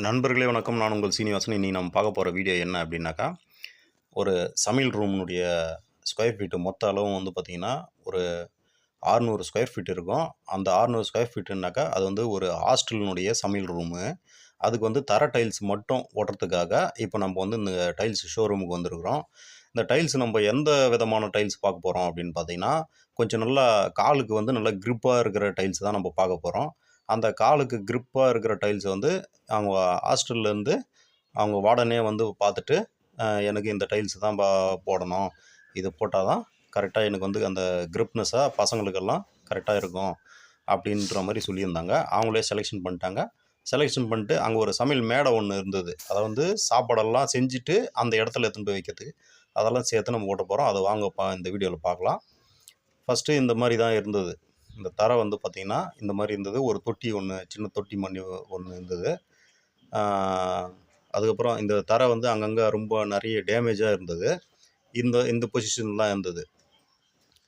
நண்பர்களே வணக்கம். நான் உங்கள் சீனிவாசன். இன்றைக்கி நம்ம பார்க்க போகிற வீடியோ என்ன அப்படின்னாக்கா ஒரு சமையல் ரூம்னுடைய ஸ்கொயர் ஃபீட்டு மொத்த அளவும் வந்து பார்த்திங்கன்னா ஒரு ஆறுநூறு ஸ்கொயர் ஃபீட் இருக்கும். அந்த ஆறுநூறு ஸ்கொயர் ஃபீட்டுனாக்கா அது வந்து ஒரு ஹாஸ்டலினுடைய சமையல் ரூமு. அதுக்கு வந்து தர டைல்ஸ் மட்டும் ஓட்டுறதுக்காக இப்போ நம்ம வந்து இந்த டைல்ஸ் ஷோரூமுக்கு வந்திருக்கிறோம். இந்த டைல்ஸ் நம்ம எந்த விதமான டைல்ஸ் பார்க்க போகிறோம் அப்படின்னு பார்த்தீங்கன்னா கொஞ்சம் நல்லா காலுக்கு வந்து நல்லா க்ரிப்பாக இருக்கிற டைல்ஸ் தான் நம்ம பார்க்க போகிறோம் அந்த காலுக்கு க்ரிப்பாக இருக்கிற டைல்ஸ் வந்து அவங்க ஹாஸ்டல்லேருந்து அவங்க வார்டனே வந்து பார்த்துட்டு எனக்கு இந்த டைல்ஸ் தான் பா போடணும். இது போட்டால் தான் கரெக்டாக எனக்கு வந்து அந்த க்ரிப்னஸாக பசங்களுக்கெல்லாம் கரெக்டாக இருக்கும் அப்படின்ற மாதிரி சொல்லியிருந்தாங்க. அவங்களே செலெக்ஷன் பண்ணிட்டாங்க. செலெக்ஷன் பண்ணிட்டு அங்கே ஒரு சமையல் மேடை ஒன்று இருந்தது. அதை வந்து சாப்பாடெல்லாம் செஞ்சுட்டு அந்த இடத்துல எடுத்துன்னு போய் வைக்கிறதுக்கு அதெல்லாம் சேர்த்து நம்ம ஓட்ட போகிறோம் அதை வாங்கப்பா இந்த வீடியோவில் பார்க்கலாம். ஃபஸ்ட்டு இந்த மாதிரி தான் இருந்தது. இந்த தரை வந்து பார்த்திங்கன்னா இந்த மாதிரி இருந்தது. ஒரு தொட்டி ஒன்று சின்ன தொட்டி மண்ணி ஒன்று இருந்தது. அதுக்கப்புறம் இந்த தரை வந்து அங்கங்கே ரொம்ப நிறைய டேமேஜாக இருந்தது. இந்த இந்த பொசிஷன்லாம் இருந்தது.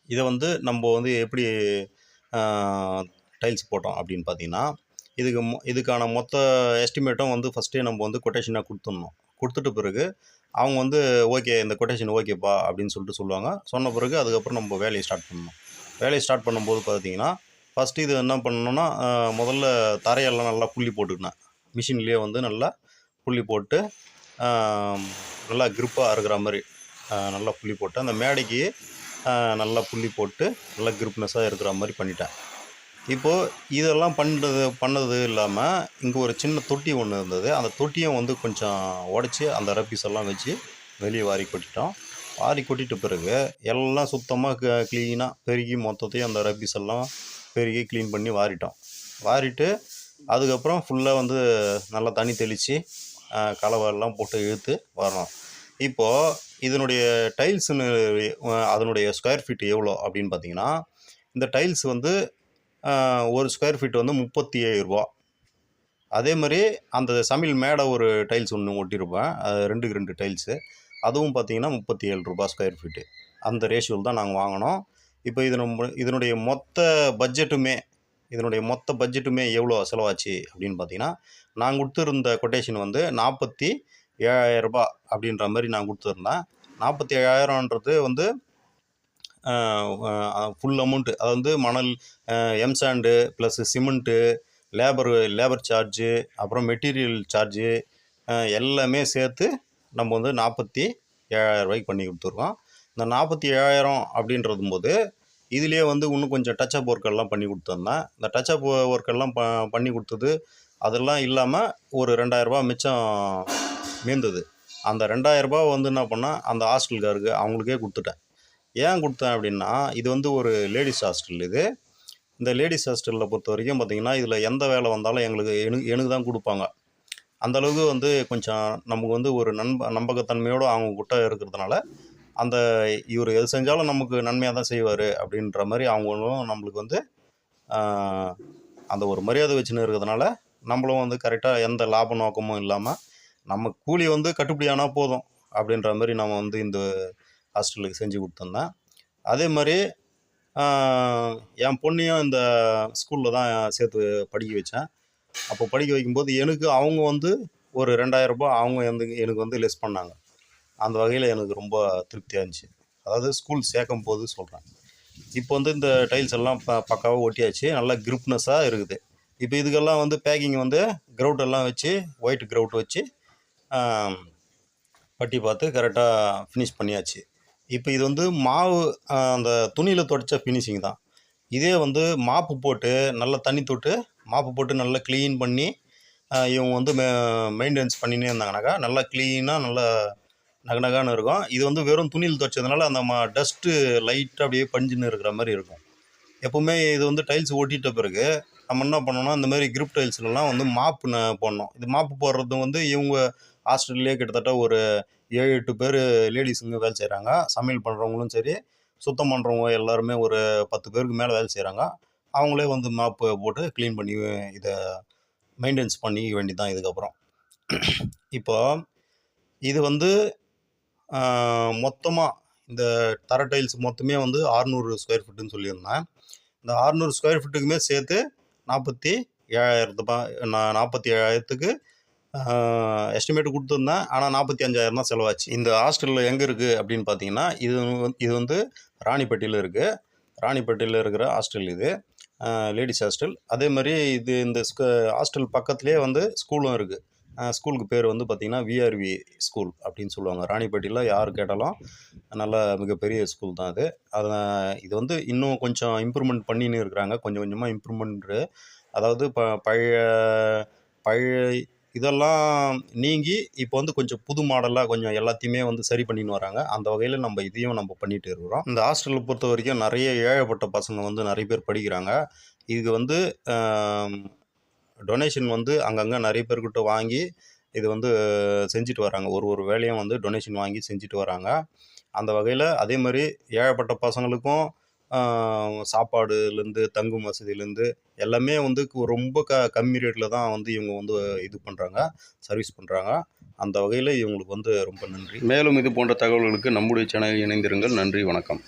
இதை வந்து நம்ம வந்து எப்படி டைல்ஸ் போட்டோம் அப்படின்னு பார்த்தீங்கன்னா இதுக்கு மொ இதுக்கான மொத்த எஸ்டிமேட்டும் வந்து ஃபஸ்ட்டே நம்ம வந்து கொட்டேஷனாக கொடுத்துடணும். கொடுத்துட்ட பிறகு அவங்க வந்து ஓகே இந்த கொட்டேஷன் ஓகேப்பா அப்படின்னு சொல்லிட்டு சொல்லுவாங்க. சொன்ன பிறகு அதுக்கப்புறம் நம்ம வேலையை ஸ்டார்ட் பண்ணணும். வேலையை ஸ்டார்ட் பண்ணும்போது பார்த்தீங்கன்னா ஃபஸ்ட்டு இது என்ன பண்ணணும்னா முதல்ல தரையெல்லாம் நல்லா புள்ளி போட்டுக்கினேன் மிஷின்லேயே வந்து நல்லா புள்ளி போட்டு நல்லா க்ரிப்பாக இருக்கிற மாதிரி நல்லா புள்ளி போட்டு அந்த மேடைக்கு நல்லா புள்ளி போட்டு நல்லா கிரிப்னஸாக இருக்கிற மாதிரி பண்ணிட்டேன். இப்போது இதெல்லாம் பண்ணுறது பண்ணது இல்லாமல் இங்கே ஒரு சின்ன தொட்டி ஒன்று இருந்தது. அந்த தொட்டியும் வந்து கொஞ்சம் உடச்சி அந்த ரப்பீஸ் எல்லாம் வச்சு வெளியே வாரி கொட்டிட்டோம் வாரி கொட்டிட்ட பிறகு எல்லாம் சுத்தமாக க்ளீனாக பெருகி மொத்தத்தையும் அந்த ரப்பீஸ் எல்லாம் பெருகி க்ளீன் பண்ணி வாரிட்டோம். வாரிட்டு அதுக்கப்புறம் ஃபுல்லாக வந்து நல்லா தண்ணி தெளித்து கலவை எல்லாம் போட்டு இழுத்து வரணும் இப்போது இதனுடைய டைல்ஸுன்னு அதனுடைய ஸ்கொயர் ஃபீட் எவ்வளோ அப்படின்னு பார்த்தீங்கன்னா இந்த டைல்ஸ் வந்து ஒரு ஸ்கொயர் ஃபீட் வந்து முப்பத்தி ஏழுரூபா அதே மாதிரி அந்த சமையல் மேடை ஒரு டைல்ஸ் ஒன்று ஒட்டியிருப்பேன். அது ரெண்டுக்கு ரெண்டு டைல்ஸு அதுவும் பார்த்தீங்கன்னா முப்பத்தி ஏழு ரூபா ஸ்கொயர் ஃபீட்டு அந்த ரேஷியோவில் தான் நாங்கள் வாங்கினோம். இப்போ இது நம்ம இதனுடைய மொத்த பட்ஜெட்டுமே இதனுடைய மொத்த பட்ஜெட்டுமே எவ்வளோ செலவாச்சு அப்படின்னு பார்த்தீங்கன்னா நான் கொடுத்துருந்த கொட்டேஷன் வந்து நாற்பத்தி ஏழாயிரரூபா அப்படின்ற மாதிரி நான் கொடுத்துருந்தேன். நாற்பத்தி ஏழாயிரன்றது வந்து ஃபுல் அமௌண்ட்டு அது வந்து மணல் M sand plus cement labour labour charge அப்புறம் மெட்டீரியல் சார்ஜு எல்லாமே சேர்த்து நம்ம வந்து நாற்பத்தி ஏழாயிரம் ரூபாய்க்கு பண்ணி கொடுத்துருக்கோம். இந்த நாற்பத்தி ஏழாயிரம் அப்படின்றது போது இதுலேயே வந்து இன்னும் கொஞ்சம் டச்சப் ஒர்க்கெல்லாம் பண்ணி கொடுத்துருந்தேன். இந்த டச்சப் ஒர்க்கெல்லாம் ப பண்ணி கொடுத்தது அதெல்லாம் இல்லாமல் ஒரு ரெண்டாயிரரூபா மிச்சம் மீந்தது. அந்த ரெண்டாயிரரூபா வந்து என்ன பண்ணால் அந்த ஹாஸ்டல்காருக்கு அவங்களுக்கே கொடுத்துட்டேன். ஏன் கொடுத்தேன் அப்படின்னா இது வந்து ஒரு லேடிஸ் ஹாஸ்டல் இது. இந்த லேடிஸ் ஹாஸ்டலில் பொறுத்த வரைக்கும் பார்த்தீங்கன்னா இதில் எந்த வேலை வந்தாலும் எங்களுக்கு எனக்கு எனக்கு தான் கொடுப்பாங்க. அந்தளவுக்கு வந்து கொஞ்சம் நமக்கு வந்து ஒரு நண்ப நம்பகத்தன்மையோடு அவங்க கிட்ட இருக்கிறதுனால அந்த இவர் எது செஞ்சாலும் நமக்கு நன்மையாக தான் செய்வார் அப்படின்ற மாதிரி அவங்களும் நம்மளுக்கு வந்து அந்த ஒரு மரியாதை வச்சுன்னு இருக்கிறதுனால நம்மளும் வந்து கரெக்டாக எந்த லாப நோக்கமும் இல்லாமல் நம்ம கூலி வந்து கட்டுப்படியானால் போதும் அப்படின்ற மாதிரி நம்ம வந்து இந்த ஹாஸ்டலுக்கு செஞ்சு கொடுத்துருந்தேன் அதே மாதிரி என் பொண்ணையும் இந்த ஸ்கூலில் தான் சேர்த்து படிக்க வச்சேன். அப்போ படிக்க வைக்கும்போது எனக்கு அவங்க வந்து ஒரு ரெண்டாயிரம் ரூபாய் அவங்க வந்து எனக்கு வந்து லெஸ் பண்ணாங்க. அந்த வகையில் எனக்கு ரொம்ப திருப்தியாக இருந்துச்சு. அதாவது ஸ்கூல் சேர்க்கும் போது சொல்கிறேன் இப்போ வந்து இந்த டைல்ஸ் எல்லாம் ப பக்காவாக ஒட்டியாச்சு. நல்லா கிரிப்னஸாக இருக்குது. இப்போ இதுக்கெல்லாம் வந்து பேக்கிங் வந்து கிரவுட் எல்லாம் வச்சு ஒயிட் கிரவுட் வச்சு பட்டி பார்த்து கரெக்டாக ஃபினிஷ் பண்ணியாச்சு. இப்போ இது வந்து மாவு அந்த துணியில் துடைச்ச ஃபினிஷிங் தான். இதே வந்து மாப்பு போட்டு நல்லா தண்ணி தொட்டு மாப்பு போட்டு நல்லா க்ளீன் பண்ணி இவங்க வந்து மெ மெயின்டெனன்ஸ் பண்ணினே இருந்தாங்கனாக்கா நல்லா க்ளீனாக நல்லா நகநகான்னு இருக்கும். இது வந்து வெறும் துணியில் துவைச்சதுனால அந்த மா டஸ்ட்டு லைட்டாக அப்படியே பஞ்சுன்னு இருக்கிற மாதிரி இருக்கும். எப்போவுமே இது வந்து டைல்ஸ் ஒட்டிட்ட பிறகு நம்ம என்ன பண்ணோம்னா இந்த மாதிரி கிரிப் டைல்ஸ்லலாம் வந்து மாப்பு ந- போடணும். இது மாப்பு போடுறது வந்து இவங்க ஹாஸ்டல்லே கிட்டத்தட்ட ஒரு ஏழு எட்டு பேர் லேடிஸுங்க வேலை செய்கிறாங்க சமையல் பண்ணுறவங்களும் சரி சுத்தம் பண்ணுறவங்க எல்லாருமே ஒரு பத்து பேருக்கு மேலே வேலை செய்கிறாங்க அவங்களே வந்து மேப்பு போட்டு க்ளீன் பண்ணி இதை மெயின்டெனன்ஸ் பண்ணி வேண்டியதான் இதுக்கப்புறம். இப்போ இது வந்து மொத்தமாக இந்த தர டைல்ஸ் மொத்தமே வந்து 600 ஸ்கொயர் ஃபீட்டுன்னு சொல்லியிருந்தேன். இந்த 600 ஸ்கொயர் ஃபீட்டுக்குமே சேர்த்து நாற்பத்தி ஏழாயிரத்து பா நாற்பத்தி ஏழாயிரத்துக்கு எஸ்டிமேட் கொடுத்துருந்தேன். ஆனால் நாற்பத்தி அஞ்சாயிரம் தான் செலவாச்சு. இந்த ஹாஸ்டலில் எங்கே இருக்குது அப்படின்னு பார்த்தீங்கன்னா இது இது வந்து ராணிப்பேட்டையில் இருக்குது ராணிப்பேட்டையில் இருக்கிற ஹாஸ்டல் இது. லேடிஸ் ஹாஸ்டல் அதே மாதிரி இது இந்த ஸ்க ஹாஸ்டல் பக்கத்துலேயே வந்து ஸ்கூலும் இருக்குது ஸ்கூலுக்கு பேர் வந்து பார்த்திங்கன்னா விஆர்வி ஸ்கூல் அப்படின்னு சொல்லுவாங்க. ராணிப்பேட்டையில் யார் கேட்டாலும் நல்ல மிகப்பெரிய ஸ்கூல் தான் அது. அதை இது வந்து இன்னும் கொஞ்சம் இம்ப்ரூவ்மெண்ட் பண்ணின்னு இருக்கிறாங்க. கொஞ்சம் கொஞ்சமாக இம்ப்ரூவ்மெண்ட்டு அதாவது ப பழைய பழைய இதெல்லாம் நீங்கி இப்போ வந்து கொஞ்சம் புது மாடலாக கொஞ்சம் எல்லாத்தையுமே வந்து சரி பண்ணின்னு வராங்க. அந்த வகையில் நம்ம இதையும் நம்ம பண்ணிகிட்டு இருக்கிறோம். இந்த ஹாஸ்டலை பொறுத்த வரைக்கும் நிறைய ஏழைப்பட்ட பசங்க வந்து நிறைய பேர் படிக்கிறாங்க. இது வந்து டொனேஷன் வந்து அங்கங்கே நிறைய பேர்கிட்ட வாங்கி இது வந்து செஞ்சுட்டு வராங்க. ஒரு ஒரு வேலையும் வந்து டொனேஷன் வாங்கி செஞ்சுட்டு வராங்க. அந்த வகையில் அதே மாதிரி ஏழைப்பட்ட பசங்களுக்கும் சாப்பாடுலேருந்து தங்கும் வசதியிலேருந்து எல்லாமே வந்து கு- ரொம்ப க கம்மி ரேட்டில் தான் வந்து இவங்க வந்து இது பண்ணுறாங்க சர்வீஸ் பண்ணுறாங்க அந்த வகையில் இவங்களுக்கு வந்து ரொம்ப நன்றி. மேலும் இது போன்ற தகவல்களுக்கு நம்முடைய சேனலில் இணைந்திருங்கள். நன்றி வணக்கம்.